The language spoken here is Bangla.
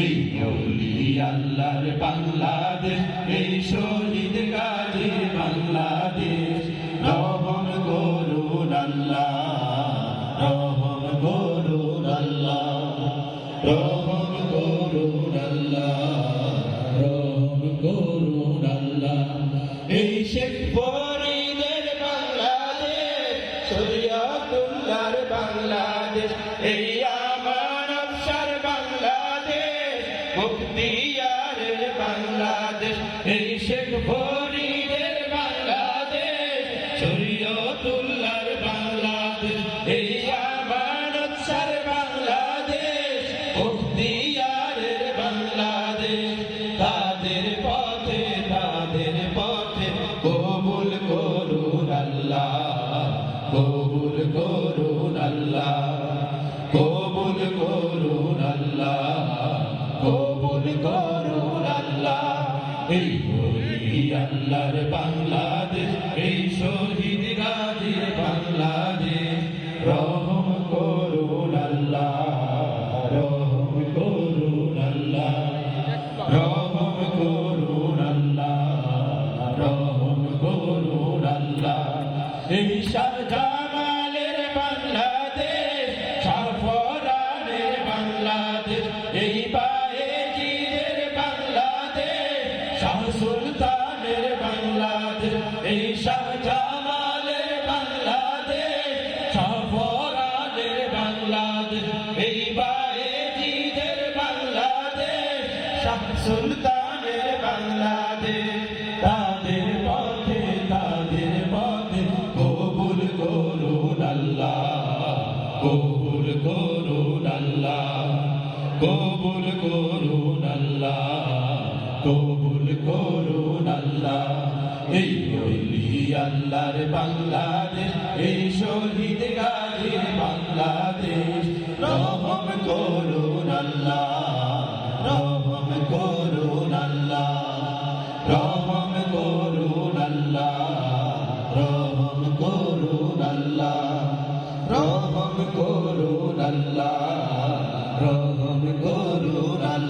এই অলি আল্লাহর বাংলাদেশ এই শহীদ গাজী বাংলাদেশ। রহম করুন আল্লাহ রহম করুন আল্লাহ এই শেখ ফরিদের বাংলাদেশ শরিয়তুল্লাহর বাংলাদেশ এই আমার বাংলাদেশ মুক্তিয়ারের বাংলাদেশ এই শেখ ফরিদের কবুল করুন আল্লাহ, কবুল করুন আল্লাহ, কবুল করুন আল্লাহ, কবুল করুন আল্লাহ। এই আল্লাহর বাংলাদেশ, এই শহীদ এই শাহজামালের বাংলাদেশ সাফরানের বাংলাদেশ, এই বায়েজিদের বাংলাদেশ, শাহ সুলতানের বাংলাদেশ, এই শাহজামালের বাংলাদেশ সাফরানের বাংলাদেশ, এই বায়েজিদের বাংলাদেশ, শাহ সুলতানের বাংলাদেশ। কবুল করুন আল্লাহ, কবুল করুন আল্লাহ। এই বলি আল্লাহর বাংলাদেশ, এই শহীদ গাড়ির বাংলাদেশ। রহম করুন আল্লাহ, রহম করুন আল্লাহ। রহম করুন আল্লাহ, রহম করুন আল্লাহ। রহম করুন আল্লাহ। গ্রহণ করুন